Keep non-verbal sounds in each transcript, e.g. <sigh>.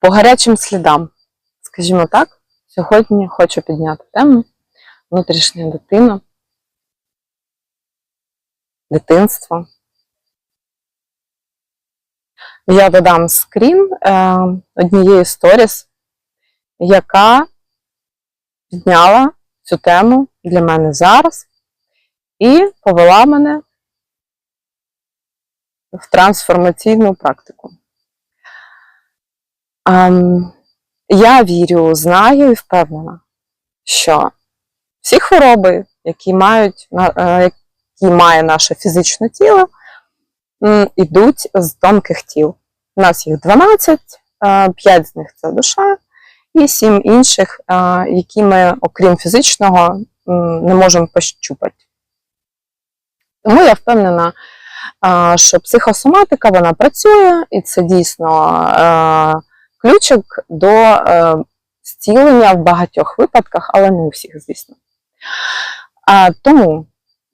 По гарячим слідам, скажімо так, сьогодні хочу підняти тему внутрішня дитина, дитинство. Я додам скрін е, однієї сторіс, яка підняла цю тему для мене зараз і повела мене в трансформаційну практику. Ем, я вірю, знаю і впевнена, що всі хвороби, які мають е, які має наше фізичне тіло, м, ідуть з тонких тіл. У нас їх 12, 5 з них це душа, і 7 інших, е, які ми, окрім фізичного, не можемо пощупати. Тому я впевнена, е, що психосоматика вона працює, і це дійсно е, ключик до е, зцілення в багатьох випадках, але не у всіх, звісно. Тому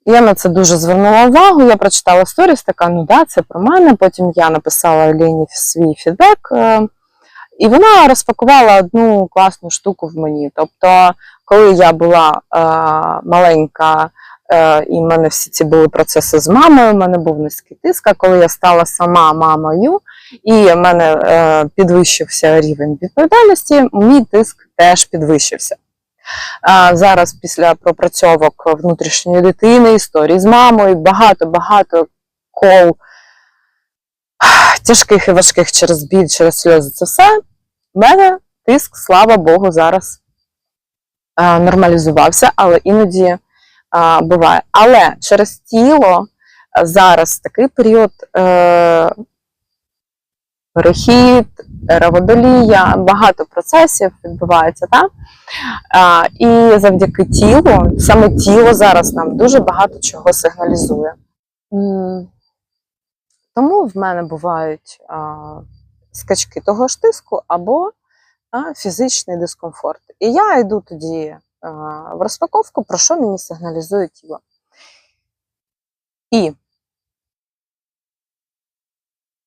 я на це дуже звернула увагу. Я прочитала сторіс, така, ну да, це про мене. Потім я написала Еліні свій фідбек, е, і вона розпакувала одну класну штуку в мені. Тобто, коли я була е, маленька, е, і в мене всі ці були процеси з мамою, в мене був низький тиск, а коли я стала сама мамою, і в мене е, підвищився рівень відповідальності, мій тиск теж підвищився. Зараз після пропрацьовок внутрішньої дитини, історії з мамою, багато-багато кол тяжких і важких через біль, через сльози, це все. В мене тиск, слава Богу, зараз а, нормалізувався, але іноді а, буває. Але через тіло зараз такий період е, перехід, ера багато процесів відбувається, так? І завдяки тілу, саме тіло зараз нам дуже багато чого сигналізує. Тому в мене бувають скачки того ж тиску або фізичний дискомфорт. І я йду тоді в розпаковку, про що мені сигналізує тіло. І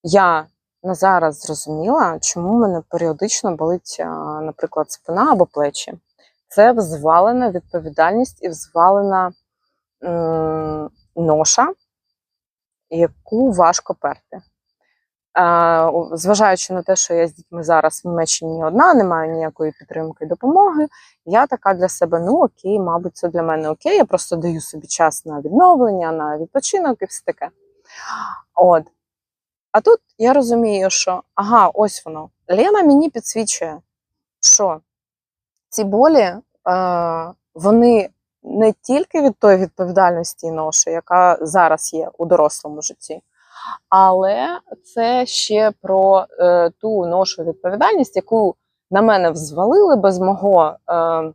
я на зараз зрозуміла, чому в мене періодично болить, наприклад, спина або плечі. Це взвалена відповідальність і взвалена ноша, яку важко перти. Зважаючи на те, що я з дітьми зараз в Німеччині одна, не маю ніякої підтримки і допомоги, я така для себе, ну окей, мабуть, це для мене окей. Я просто даю собі час на відновлення, на відпочинок і все таке. От. А тут я розумію, що ага, ось воно. Лена мені підсвічує, що ці болі, е, вони не тільки від тої відповідальності і ноші, яка зараз є у дорослому житті, але це ще про е, ту ношу відповідальність, яку на мене взвалили без мого е, е,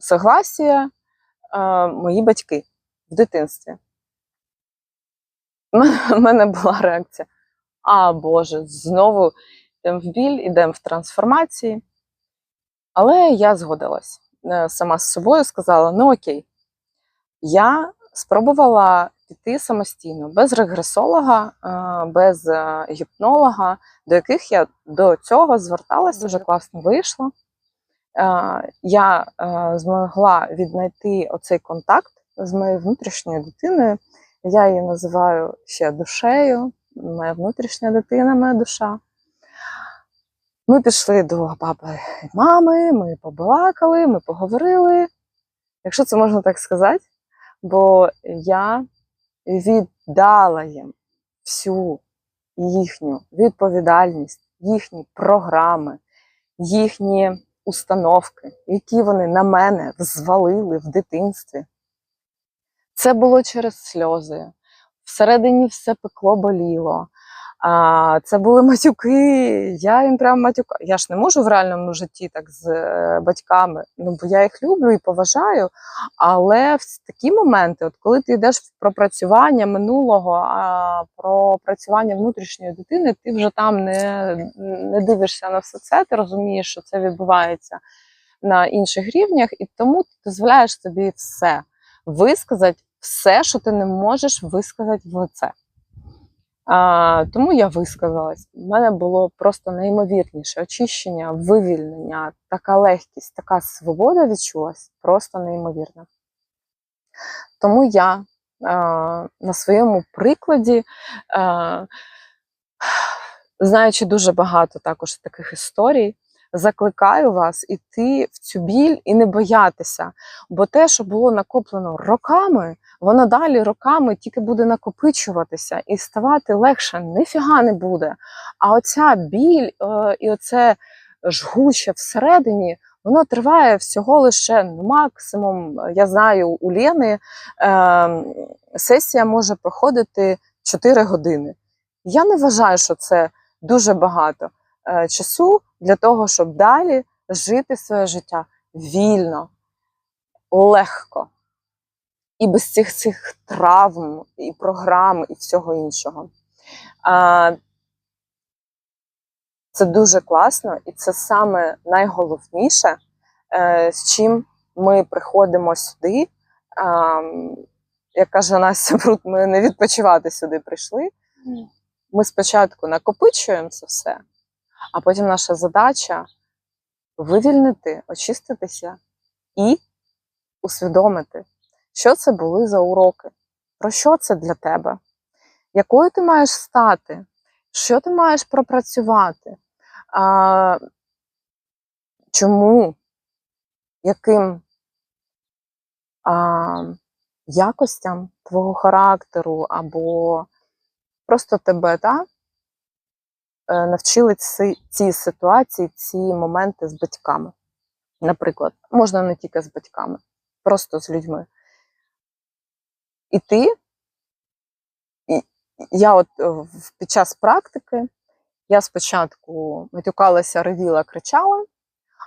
согласія е, мої батьки в дитинстві. <laughs> У мене була реакція: а Боже, знову йдемо в біль, йдемо в трансформації. Але я згодилась Е, сама з собою, сказала: ну окей, я спробувала піти самостійно, без регресолога, е, без е, гіпнолога, до яких я до цього зверталась, дуже класно вийшло. Е, Я змогла віднайти оцей контакт з моєю внутрішньою дитиною. Я її називаю ще душею, моя внутрішня дитина, моя душа. Ми пішли до папи і мами, ми побалакали, ми поговорили, якщо це можна так сказати, бо я віддала їм всю їхню відповідальність, їхні програми, їхні установки, які вони на мене взвалили в дитинстві. Це було через сльози. Всередині все пекло боліло. А, це були матюки. Я їм прям матюка. Я ж не можу в реальному житті так з е, батьками. Ну бо я їх люблю і поважаю. Але в такі моменти, от коли ти йдеш в пропрацювання минулого, а про працювання внутрішньої дитини, ти вже там не, не дивишся на все це. Ти розумієш, що це відбувається на інших рівнях, і тому ти дозволяєш собі все висказати, все, що ти не можеш висказати в лице. А, тому я висказалась. У мене було просто неймовірніше очищення, вивільнення, така легкість, така свобода відчулась, просто неймовірна. Тому я е, на своєму прикладі, е, знаючи дуже багато також таких історій, закликаю вас іти в цю біль і не боятися. Бо те, що було накоплено роками, воно далі роками тільки буде накопичуватися і ставати легше ніфіга не буде. А оця біль е, і оце жгуче всередині, воно триває всього лише ну, максимум. Я знаю, у Лєни е, сесія може проходити 4 години. Я не вважаю, що це дуже багато е, часу для того, щоб далі жити своє життя вільно, легко і без цих цих травм і програм, і всього іншого. А, це дуже класно, і це саме найголовніше, е, з чим ми приходимо сюди. Як каже Настя Брут, ми не відпочивати сюди прийшли. Ми спочатку накопичуємо це все, а потім наша задача вивільнити, очиститися і усвідомити, що це були за уроки, про що це для тебе, якою ти маєш стати, що ти маєш пропрацювати, а, чому, яким а, якостям твого характеру або просто тебе та, е, навчили ці, ці ситуації, ці моменти з батьками. Наприклад, можна не тільки з батьками, просто з людьми. І ти, і я от е, під час практики, я спочатку матюкалася, ревіла, кричала,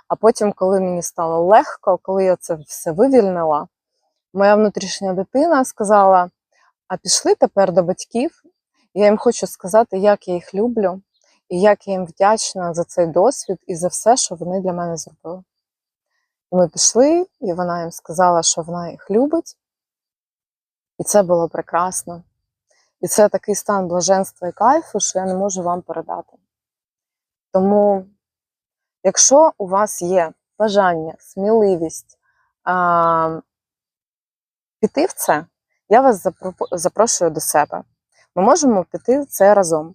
а потім, коли мені стало легко, коли я це все вивільнила, моя внутрішня дитина сказала: а пішли тепер до батьків, я їм хочу сказати, як я їх люблю, і як я їм вдячна за цей досвід і за все, що вони для мене зробили. Ми пішли, і вона їм сказала, що вона їх любить. І це було прекрасно. І це такий стан блаженства і кайфу, що я не можу вам передати. Тому, якщо у вас є бажання, сміливість а, піти в це, я вас запрошую до себе. Ми можемо піти в це разом.